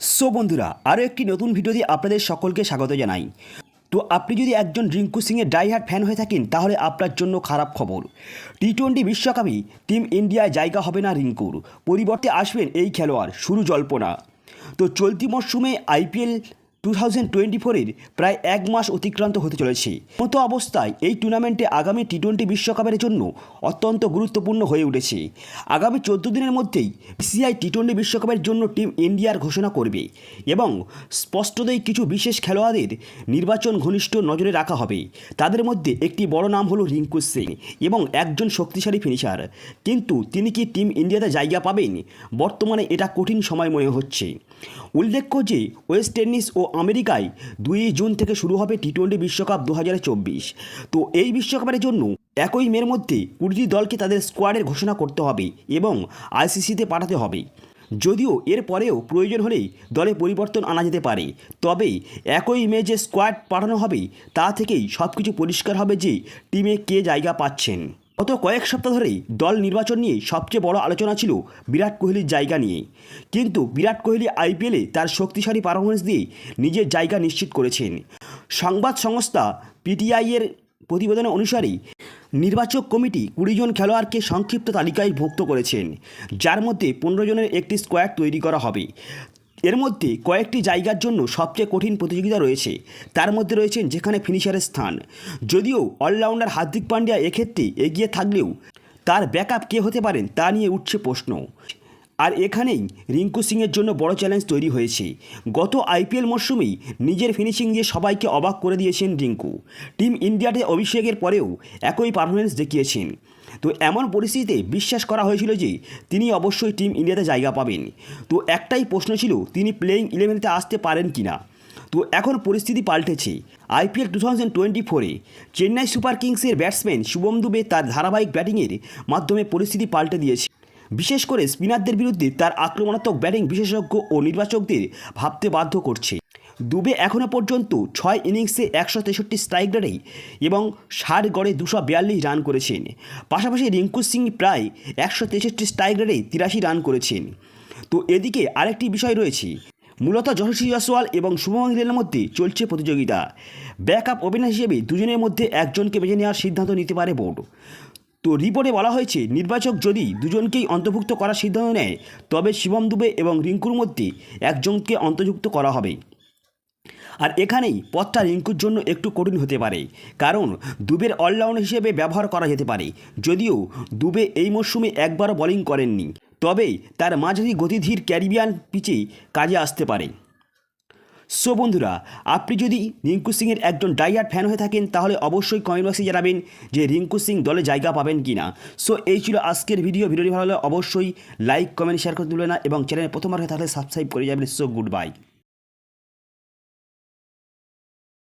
So বন্ধুরা, আরও একটি নতুন ভিডিওতে আপনাদের সকলকে স্বাগত জানাই। তো আপনি যদি একজন রিঙ্কু সিংয়ের ডাইহার্ট ফ্যান হয়ে থাকেন, তাহলে আপনার জন্য খারাপ খবর। টি টোয়েন্টি বিশ্বকাপে টিম ইন্ডিয়ায় জায়গা হবে না রিঙ্কুর। পরিবর্তে আসবেন এই খেলোয়াড়, শুরু জল্পনা। তো চলতি মরশুমে আইপিএল টু থাউজেন্ড টোয়েন্টি ফোরের প্রায় এক মাস অতিক্রান্ত হতে চলেছে। মতো অবস্থায় এই টুর্নামেন্টে আগামী টি টোয়েন্টি বিশ্বকাপের জন্য অত্যন্ত গুরুত্বপূর্ণ হয়ে উঠেছে। আগামী চোদ্দ দিনের মধ্যেই বিসিআই টি টোয়েন্টি বিশ্বকাপের জন্য টিম ইন্ডিয়ার ঘোষণা করবে এবং স্পষ্টতই কিছু বিশেষ খেলোয়াড়দের নির্বাচন ঘনিষ্ঠ নজরে রাখা হবে। তাদের মধ্যে একটি বড় নাম হলো রিঙ্কু সিং এবং একজন শক্তিশালী ফিনিশার। কিন্তু তিনি কি টিম ইন্ডিয়াতে জায়গা পাবেন? বর্তমানে এটা কঠিন সময় মনে হচ্ছে। উল্লেখ্য যে ওয়েস্ট ইন্ডিজ ও আমেরিকায় দুই জুন থেকে শুরু হবে টি টোয়েন্টি বিশ্বকাপ দু হাজার চব্বিশ। তো এই বিশ্বকাপের জন্য একই মের মধ্যে কুড়িটি দলকে তাদের স্কোয়াডের ঘোষণা করতে হবে এবং আইসিসিতে পাঠাতে হবে। যদিও এর পরেও প্রয়োজন হলেই দলে পরিবর্তন আনা যেতে পারে। তবে একই মে যে স্কোয়াড পাঠানো হবে, তা থেকেই সব কিছু পরিষ্কার হবে যে টিমে কে জায়গা পাচ্ছেন। গত কয়েক সপ্তাহ ধরেই দল নির্বাচন নিয়ে সবচেয়ে বড় আলোচনা ছিল বিরাট কোহলির জায়গা নিয়ে। কিন্তু বিরাট কোহলি আইপিএলে তার শক্তিশালী পারফরমেন্স দিয়ে নিজের জায়গা নিশ্চিত করেছেন। সংবাদ সংস্থা পিটিআইয়ের প্রতিবেদন অনুসারে নির্বাচক কমিটি কুড়ি জন খেলোয়াড়কে সংক্ষিপ্ত তালিকায় ভুক্ত করেছেন, যার মধ্যে পনেরো জনের একটি স্কোয়াড তৈরি করা হবে। এর মধ্যে কয়েকটি জায়গার জন্য সবচেয়ে কঠিন প্রতিযোগিতা রয়েছে। তার মধ্যে রয়েছেন যেখানে ফিনিশারের স্থান। যদিও অলরাউন্ডার হার্দিক পান্ডিয়া এক্ষেত্রে এগিয়ে থাকলেও তার ব্যাকআপ কে হতে পারেন তা নিয়ে উঠছে প্রশ্ন। আর এখানেই রিঙ্কু সিংয়ের জন্য বড় চ্যালেঞ্জ তৈরি হয়েছে। গত আইপিএল মরশুমেই নিজের ফিনিশিং দিয়ে সবাইকে অবাক করে দিয়েছেন রিঙ্কু। টিম ইন্ডিয়াতে অভিষেকের পরেও একই পারফরমেন্স দেখিয়েছেন। তো এমন পরিস্থিতিতে বিশ্বাস করা হয়েছিল যে তিনি অবশ্যই টিম ইন্ডিয়াতে জায়গা পাবেন। তো একটাই প্রশ্ন ছিল, তিনি প্লেয়িং ইলেভেনতে আসতে পারেন কি না তো এখন পরিস্থিতি পাল্টেছে। আইপিএল টু থাউজেন্ড টোয়েন্টি ফোরে চেন্নাই সুপার কিংসের ব্যাটসম্যান শুভম দুবে তার ধারাবাহিক ব্যাটিংয়ের মাধ্যমে পরিস্থিতি পাল্টে দিয়েছে। বিশেষ করে স্পিনারদের বিরুদ্ধে তার আক্রমণাত্মক ব্যাটিং বিশেষজ্ঞ ও নির্বাচকদের ভাবতে বাধ্য করছে। দুবে এখনও পর্যন্ত ছয় ইনিংসে একশো তেষট্টি স্ট্রাইক রেটেই এবং ষাট গড়ে দুশো বিয়াল্লিশ রান করেছেন। পাশাপাশি রিঙ্কু সিং প্রায় একশো তেষট্টি স্ট্রাইক রেটে তিরাশি রান করেছেন। তো এদিকে আরেকটি বিষয় রয়েছে। মূলত যশস্বী জয়সওয়াল এবং শুভমন গিলের মধ্যে চলছে প্রতিযোগিতা। ব্যাকআপ ওপেনার হিসেবে দুজনের মধ্যে একজনকে বেছে নেওয়ার সিদ্ধান্ত নিতে পারে বোর্ড। তো রিপোর্টে বলা হয়েছে, নির্বাচক যদি দুজনকেই অন্তর্ভুক্ত করার সিদ্ধান্ত নেয়, তবে শিবম দুবে এবং রিঙ্কুর মধ্যে একজনকে অন্তর্ভুক্ত করা হবে। আর এখানেই পথটা রিঙ্কুর জন্য একটু কঠিন হতে পারে, কারণ দুবের অলরাউন্ড হিসেবে ব্যবহার করা যেতে পারে, যদিও দুবে এই মরশুমে একবারও বোলিং করেননি। তবে তার মাঝারি গতিধীর ক্যারিবিয়ান পিচে কাজে আসতে পারে। সো বন্ধুরা, আপনি যদি রিঙ্কু সিংয়ের একজন ডাইয়ার ফ্যান হয়ে থাকেন, তাহলে অবশ্যই কমেন্ট বক্সে জানাবেন যে রিঙ্কু সিং দলে জায়গা পাবেন কি না সো এই ছিল আজকের ভিডিও। ভিডিওটি ভালো হলে অবশ্যই লাইক, কমেন্ট শেয়ার করতে ভুলবেন না এবং চ্যানেলে প্রথমবার হয়ে থাকলে সাবস্ক্রাইব করে যাবেন। So goodbye.